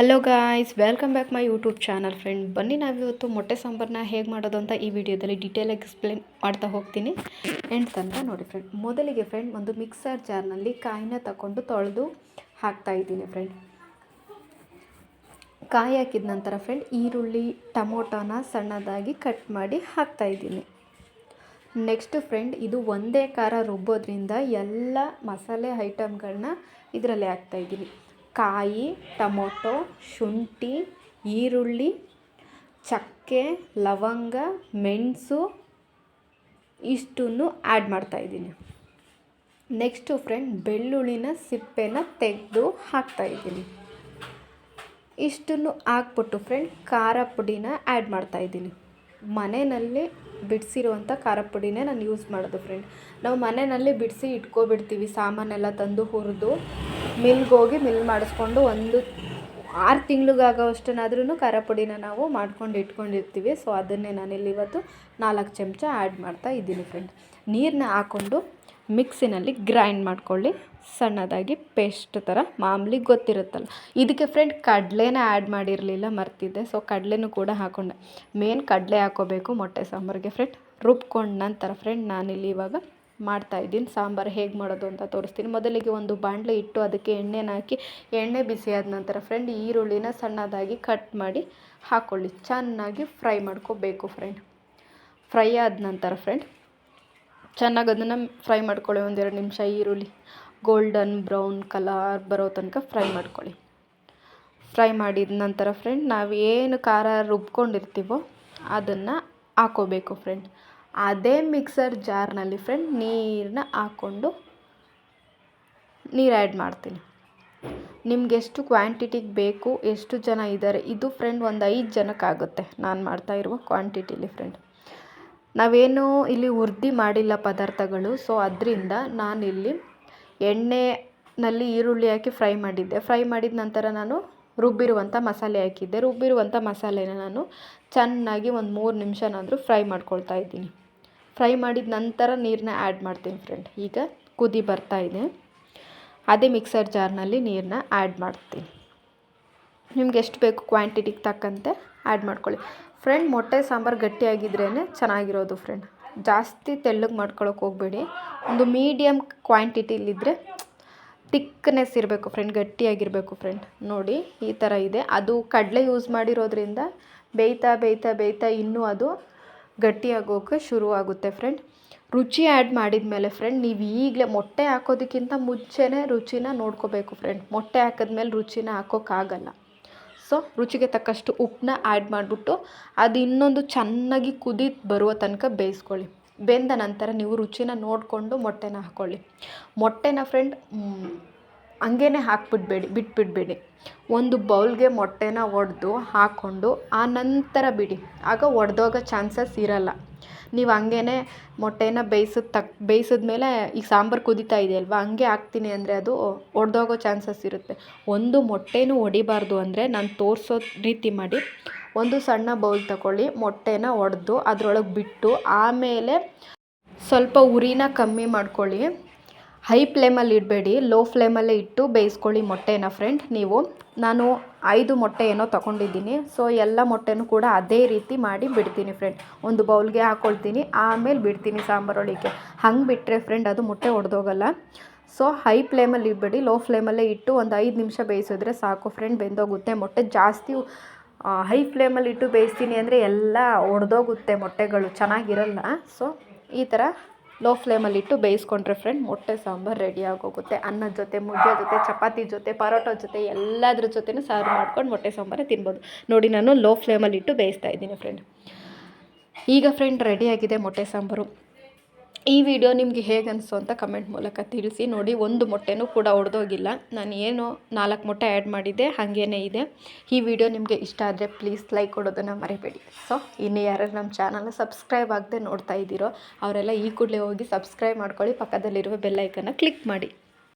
Hello guys welcome back my YouTube channel friend ಬನ್ನಿ ನಾವಿವತ್ತು ಮೊಟ್ಟೆ ಸಾಂಬಾರನ್ನ ಹೇಗೆ ಮಾಡೋದು ಅಂತ ಈ ವಿಡಿಯೋದಲ್ಲಿ ಡೀಟೇಲಾಗಿ ಎಕ್ಸ್ಪ್ಲೇನ್ ಮಾಡ್ತಾ ಹೋಗ್ತೀನಿ. ಎಂಡ್ ತನಕ ನೋಡಿ ಫ್ರೆಂಡ್ ಮೊದಲಿಗೆ ಫ್ರೆಂಡ್ ಒಂದು ಮಿಕ್ಸರ್ ಜಾರ್ನಲ್ಲಿ ಕಾಯಿನ ತಗೊಂಡು ತೊಳೆದು ಹಾಕ್ತಾ ಇದ್ದೀನಿ ಫ್ರೆಂಡ್ ಕಾಯಿ ಹಾಕಿದ ನಂತರ ಫ್ರೆಂಡ್ ಈರುಳ್ಳಿ, ಟೊಮೊಟೊನ ಸಣ್ಣದಾಗಿ ಕಟ್ ಮಾಡಿ ಹಾಕ್ತಾ ಇದ್ದೀನಿ. ನೆಕ್ಸ್ಟ್ ಫ್ರೆಂಡ್ ಇದು ಒಂದೇ ಖಾರ ರುಬ್ಬೋದ್ರಿಂದ ಎಲ್ಲ ಮಸಾಲೆ ಐಟಮ್ಗಳನ್ನ ಇದರಲ್ಲಿ ಹಾಕ್ತಾಯಿದ್ದೀನಿ ಕಾಯಿ, ಟೊಮೊಟೊ, ಶುಂಠಿ, ಈರುಳ್ಳಿ, ಚಕ್ಕೆ, ಲವಂಗ, ಮೆಣಸು ಇಷ್ಟನ್ನು ಆ್ಯಡ್ ಮಾಡ್ತಾಯಿದ್ದೀನಿ ನೆಕ್ಸ್ಟು ಫ್ರೆಂಡ್ ಬೆಳ್ಳುಳ್ಳಿನ ಸಿಪ್ಪೆನ ತೆಗೆದು ಹಾಕ್ತಾಯಿದ್ದೀನಿ ಇಷ್ಟನ್ನು ಹಾಕ್ಬಿಟ್ಟು ಫ್ರೆಂಡ್ ಖಾರ ಪುಡಿನ ಆ್ಯಡ್ ಮಾಡ್ತಾಯಿದ್ದೀನಿ ಮನೆಯಲ್ಲಿ ಬಿಡಿಸಿರುವಂಥ ಖಾರ ಪುಡಿನೇ ನಾನು ಯೂಸ್ ಮಾಡೋದು ಫ್ರೆಂಡ್ ನಾವು ಮನೆಯಲ್ಲಿ ಬಿಡಿಸಿ ಇಟ್ಕೊಬಿಡ್ತೀವಿ, ಸಾಮಾನೆಲ್ಲ ತಂದು ಹುರಿದು. ಮಿಲ್ಗೆ ಹೋಗಿ ಮಿಲ್ ಮಾಡಿಸ್ಕೊಂಡು ಒಂದು ಆರು ತಿಂಗ್ಳಿಗಾಗೋಷ್ಟನ್ನಾದ್ರೂ ಖಾರ ಪುಡಿನ ನಾವು ಮಾಡ್ಕೊಂಡು ಇಟ್ಕೊಂಡಿರ್ತೀವಿ. ಸೊ ಅದನ್ನೇ ನಾನಿಲ್ಲಿ ಇವತ್ತು ನಾಲ್ಕು ಚಮಚ ಆ್ಯಡ್ ಮಾಡ್ತಾ ಇದ್ದೀನಿ ಫ್ರೆಂಡ್ ನೀರನ್ನ ಹಾಕ್ಕೊಂಡು ಮಿಕ್ಸಿನಲ್ಲಿ ಗ್ರೈಂಡ್ ಮಾಡ್ಕೊಳ್ಳಿ. ಸಣ್ಣದಾಗಿ ಪೇಸ್ಟ್ ಥರ, ಮಾಮೂಲಿ ಗೊತ್ತಿರುತ್ತಲ್ಲ. ಇದಕ್ಕೆ ಫ್ರೆಂಡ್ ಕಡಲೆನ ಆ್ಯಡ್ ಮಾಡಿರಲಿಲ್ಲ, ಮರ್ತಿದ್ದೆ. ಸೊ ಕಡಲೆನೂ ಕೂಡ ಹಾಕ್ಕೊಂಡೆ ಮೇನ್ ಕಡಲೆ ಹಾಕೋಬೇಕು ಮೊಟ್ಟೆ ಸಾಂಬಾರಿಗೆ ಫ್ರೆಂಡ್ ರುಬ್ಕೊಂಡು ನಂತರ ಫ್ರೆಂಡ್ ನಾನಿಲ್ಲಿ ಇವಾಗ ಮಾಡ್ತಾಯಿದ್ದೀನಿ ಸಾಂಬಾರು ಹೇಗೆ ಮಾಡೋದು ಅಂತ ತೋರಿಸ್ತೀನಿ. ಮೊದಲಿಗೆ ಒಂದು ಬಾಣಲೆ ಇಟ್ಟು ಅದಕ್ಕೆ ಎಣ್ಣೆನ ಹಾಕಿ, ಎಣ್ಣೆ ಬಿಸಿ ಆದ ನಂತರ ಫ್ರೆಂಡ್ ಈರುಳ್ಳಿನ ಸಣ್ಣದಾಗಿ ಕಟ್ ಮಾಡಿ ಹಾಕ್ಕೊಳ್ಳಿ ಚೆನ್ನಾಗಿ ಫ್ರೈ ಮಾಡ್ಕೋಬೇಕು ಫ್ರೆಂಡ್ ಫ್ರೈ ಆದ ನಂತರ ಫ್ರೆಂಡ್ ಚೆನ್ನಾಗಿ ಅದನ್ನು ಫ್ರೈ ಮಾಡ್ಕೊಳ್ಳಿ. ಒಂದೆರಡು ನಿಮಿಷ ಈರುಳ್ಳಿ ಗೋಲ್ಡನ್ ಬ್ರೌನ್ ಕಲರ್ ಬರೋ ತನಕ ಫ್ರೈ ಮಾಡ್ಕೊಳ್ಳಿ. ಫ್ರೈ ಮಾಡಿದ ನಂತರ ಫ್ರೆಂಡ್ ನಾವು ಏನು ಖಾರ ರುಬ್ಕೊಂಡಿರ್ತೀವೋ ಅದನ್ನು ಹಾಕೋಬೇಕು ಫ್ರೆಂಡ್ ಅದೇ ಮಿಕ್ಸರ್ ಜಾರ್ನಲ್ಲಿ ಫ್ರೆಂಡ್ ನೀರನ್ನ ಹಾಕ್ಕೊಂಡು ನೀರು ಆ್ಯಡ್ ಮಾಡ್ತೀನಿ. ನಿಮ್ಗೆ ಎಷ್ಟು ಕ್ವಾಂಟಿಟಿಗೆ ಬೇಕು, ಎಷ್ಟು ಜನ ಇದ್ದಾರೆ ಇದು ಫ್ರೆಂಡ್ ಒಂದು ಐದು ಜನಕ್ಕಾಗುತ್ತೆ ನಾನು ಮಾಡ್ತಾ ಇರುವ ಕ್ವಾಂಟಿಟಿಲಿ ಫ್ರೆಂಡ್ ನಾವೇನು ಇಲ್ಲಿ ಹುರ್ದಿ ಮಾಡಿಲ್ಲ ಪದಾರ್ಥಗಳು ಸೊ ಅದರಿಂದ ನಾನಿಲ್ಲಿ ಎಣ್ಣೆನಲ್ಲಿ ಈರುಳ್ಳಿ ಹಾಕಿ ಫ್ರೈ ಮಾಡಿದ್ದೆ. ಫ್ರೈ ಮಾಡಿದ ನಂತರ ನಾನು ರುಬ್ಬಿರುವಂಥ ಮಸಾಲೆ ಹಾಕಿದ್ದೆ. ರುಬ್ಬಿರುವಂಥ ಮಸಾಲೆನ ನಾನು ಚೆನ್ನಾಗಿ ಒಂದು ಮೂರು ನಿಮಿಷನಾದರೂ ಫ್ರೈ ಮಾಡ್ಕೊಳ್ತಾ ಇದ್ದೀನಿ. ಫ್ರೈ ಮಾಡಿದ ನಂತರ ನೀರನ್ನ ಆ್ಯಡ್ ಮಾಡ್ತೀನಿ ಫ್ರೆಂಡ್ ಈಗ ಕುದಿ ಬರ್ತಾ ಇದೆ. ಅದೇ ಮಿಕ್ಸರ್ ಜಾರ್ನಲ್ಲಿ ನೀರನ್ನ ಆ್ಯಡ್ ಮಾಡ್ತೀನಿ. ನಿಮ್ಗೆ ಎಷ್ಟು ಬೇಕು ಕ್ವಾಂಟಿಟಿಗೆ ತಕ್ಕಂತೆ ಆ್ಯಡ್ ಮಾಡ್ಕೊಳ್ಳಿ. ಫ್ರೆಂಡ್ ಮೊಟ್ಟೆ ಸಾಂಬಾರು ಗಟ್ಟಿಯಾಗಿದ್ರೇ ಚೆನ್ನಾಗಿರೋದು ಫ್ರೆಂಡ್ ಜಾಸ್ತಿ ತೆಳ್ಳಗೆ ಮಾಡ್ಕೊಳಕ್ಕೆ ಹೋಗಬೇಡಿ. ಒಂದು ಮೀಡಿಯಮ್ ಕ್ವಾಂಟಿಟಿಲಿದ್ದರೆ ತಿಕ್ನೆಸ್ ಇರಬೇಕು ಫ್ರೆಂಡ್ ಗಟ್ಟಿಯಾಗಿರಬೇಕು ಫ್ರೆಂಡ್ ನೋಡಿ, ಈ ಥರ ಇದೆ. ಅದು ಕಡಲೆ ಯೂಸ್ ಮಾಡಿರೋದ್ರಿಂದ ಬೇಯ್ತಾ ಬೇಯ್ತಾ ಬೇಯ್ತಾ ಇನ್ನೂ ಅದು ಗಟ್ಟಿಯಾಗೋಕೆ ಶುರುವಾಗುತ್ತೆ ಫ್ರೆಂಡ್ ರುಚಿ ಆ್ಯಡ್ ಮಾಡಿದ ಮೇಲೆ ಫ್ರೆಂಡ್ ನೀವು ಈಗಲೇ ಮೊಟ್ಟೆ ಹಾಕೋದಕ್ಕಿಂತ ಮುಂಚೆನೇ ರುಚಿನ ನೋಡ್ಕೋಬೇಕು ಫ್ರೆಂಡ್ ಮೊಟ್ಟೆ ಹಾಕಿದ್ಮೇಲೆ ರುಚಿನ ಹಾಕೋಕ್ಕಾಗಲ್ಲ ಸೊ ರುಚಿಗೆ ತಕ್ಕಷ್ಟು ಉಪ್ಪನ್ನ ಆ್ಯಡ್ ಮಾಡಿಬಿಟ್ಟು ಅದು ಇನ್ನೊಂದು ಚೆನ್ನಾಗಿ ಕುದಿ ಬರುವ ತನಕ ಬೇಯಿಸ್ಕೊಳ್ಳಿ. ಬೆಂದ ನಂತರ ನೀವು ರುಚಿನ ನೋಡಿಕೊಂಡು ಮೊಟ್ಟೆನ ಹಾಕ್ಕೊಳ್ಳಿ ಮೊಟ್ಟೆನ ಫ್ರೆಂಡ್ ಹಂಗೇ ಹಾಕ್ಬಿಡ್ಬೇಡಿ, ಬಿಟ್ಬಿಡಬೇಡಿ. ಒಂದು ಬೌಲ್ಗೆ ಮೊಟ್ಟೆನ ಒಡೆದು ಹಾಕ್ಕೊಂಡು ಆ ನಂತರ ಬಿಡಿ. ಆಗ ಒಡೆದೋಗೋ ಚಾನ್ಸಸ್ ಇರೋಲ್ಲ. ನೀವು ಹಂಗೇ ಮೊಟ್ಟೆನ ಬೇಯಿಸಿದ ತಕ್ ಬೇಯಿಸಿದ್ಮೇಲೆ ಈಗ ಸಾಂಬಾರು ಇದೆ ಅಲ್ವಾ ಹಂಗೆ ಹಾಕ್ತೀನಿ ಅಂದರೆ ಅದು ಒಡೆದೋಗೋ ಚಾನ್ಸಸ್ ಇರುತ್ತೆ. ಒಂದು ಮೊಟ್ಟೆನೂ ಒಡಿಬಾರ್ದು ಅಂದರೆ ನಾನು ತೋರಿಸೋ ರೀತಿ ಮಾಡಿ ಒಂದು ಸಣ್ಣ ಬೌಲ್ ತಗೊಳ್ಳಿ ಮೊಟ್ಟೆನ ಒಡೆದು ಅದರೊಳಗೆ ಬಿಟ್ಟು ಆಮೇಲೆ ಸ್ವಲ್ಪ ಉರಿನ ಕಮ್ಮಿ ಮಾಡ್ಕೊಳ್ಳಿ. ಹೈ ಫ್ಲೇಮಲ್ಲಿ ಇಡಬೇಡಿ, ಲೋ ಫ್ಲೇಮಲ್ಲೇ ಇಟ್ಟು ಬೇಯಿಸ್ಕೊಳ್ಳಿ ಮೊಟ್ಟೆನ ಫ್ರೆಂಡ್ ನೀವು, ನಾನು ಐದು ಮೊಟ್ಟೆ ಏನೋ ತಗೊಂಡಿದ್ದೀನಿ ಸೊ ಎಲ್ಲ ಮೊಟ್ಟೆನೂ ಕೂಡ ಅದೇ ರೀತಿ ಮಾಡಿ ಬಿಡ್ತೀನಿ ಫ್ರೆಂಡ್ ಒಂದು ಬೌಲ್ಗೆ ಹಾಕ್ಕೊಳ್ತೀನಿ ಆಮೇಲೆ ಬಿಡ್ತೀನಿ ಸಾಂಬಾರೊಳಗೆ ಹಂಗೆ ಬಿಟ್ಟರೆ ಫ್ರೆಂಡ್ ಅದು ಮೊಟ್ಟೆ ಒಡೆದೋಗಲ್ಲ. ಸೊ ಹೈ ಫ್ಲೇಮಲ್ಲಿ ಇಡಬೇಡಿ, ಲೋ ಫ್ಲೇಮಲ್ಲೇ ಇಟ್ಟು ಒಂದು ಐದು ನಿಮಿಷ ಬೇಯಿಸಿದ್ರೆ ಸಾಕು ಫ್ರೆಂಡ್ ಬೆಂದೋಗುತ್ತೆ ಮೊಟ್ಟೆ. ಜಾಸ್ತಿ ಹೈ ಫ್ಲೇಮಲ್ಲಿ ಇಟ್ಟು ಬೇಯಿಸ್ತೀನಿ ಅಂದರೆ ಎಲ್ಲ ಒಡೆದೋಗುತ್ತೆ ಮೊಟ್ಟೆಗಳು, ಚೆನ್ನಾಗಿರಲ್ಲ. ಸೊ ಈ ಥರ ಲೋ ಫ್ಲೇಮಲ್ಲಿಟ್ಟು ಬೇಯಿಸ್ಕೊಂಡ್ರೆ ಫ್ರೆಂಡ್ ಮೊಟ್ಟೆ ಸಾಂಬಾರು ರೆಡಿ ಆಗೋಗುತ್ತೆ. ಅನ್ನದ ಜೊತೆ, ಮುದ್ದೆ ಜೊತೆ, ಚಪಾತಿ ಜೊತೆ, ಪರೋಟೋ ಜೊತೆ, ಎಲ್ಲದ್ರ ಜೊತೆನೂ ಸಾರು ಮಾಡ್ಕೊಂಡು ಮೊಟ್ಟೆ ಸಾಂಬಾರೇ ತಿನ್ಬೋದು. ನೋಡಿ ನಾನು ಲೋ ಫ್ಲೇಮಲ್ಲಿಟ್ಟು ಬೇಯಿಸ್ತಾ ಇದ್ದೀನಿ ಫ್ರೆಂಡ್ ಈಗ ಫ್ರೆಂಡ್ ರೆಡಿಯಾಗಿದೆ ಮೊಟ್ಟೆ ಸಾಂಬಾರು. ಈ ವಿಡಿಯೋ ನಿಮಗೆ ಹೇಗೆ ಅಂತ ಕಮೆಂಟ್ ಮೂಲಕ ತಿಳಿಸಿ. ನೋಡಿ, ಒಂದು ಮೊಟ್ಟೆನೂ ಕೂಡ ಒಡೆದೋಗಿಲ್ಲ. ನಾನು ಏನು ನಾಲ್ಕು ಮೊಟ್ಟೆ ಆ್ಯಡ್ ಮಾಡಿದ್ದೆ ಹಾಗೇ ಇದೆ. ಈ ವಿಡಿಯೋ ನಿಮಗೆ ಇಷ್ಟ ಆದರೆ ಪ್ಲೀಸ್ ಲೈಕ್ ಕೊಡೋದನ್ನು ಮರಿಬೇಡಿ. ಸೊ ಇನ್ನು ಯಾರು ನಮ್ಮ ಚಾನಲ್ನ ಸಬ್ಸ್ಕ್ರೈಬ್ ಆಗದೆ ನೋಡ್ತಾ ಇದ್ದೀರೋ, ಅವರೆಲ್ಲ ಈ ಕೂಡಲೇ ಹೋಗಿ ಸಬ್ಸ್ಕ್ರೈಬ್ ಮಾಡ್ಕೊಳ್ಳಿ. ಪಕ್ಕದಲ್ಲಿರುವ ಬೆಲ್ಲೈಕನ್ನು ಕ್ಲಿಕ್ ಮಾಡಿ.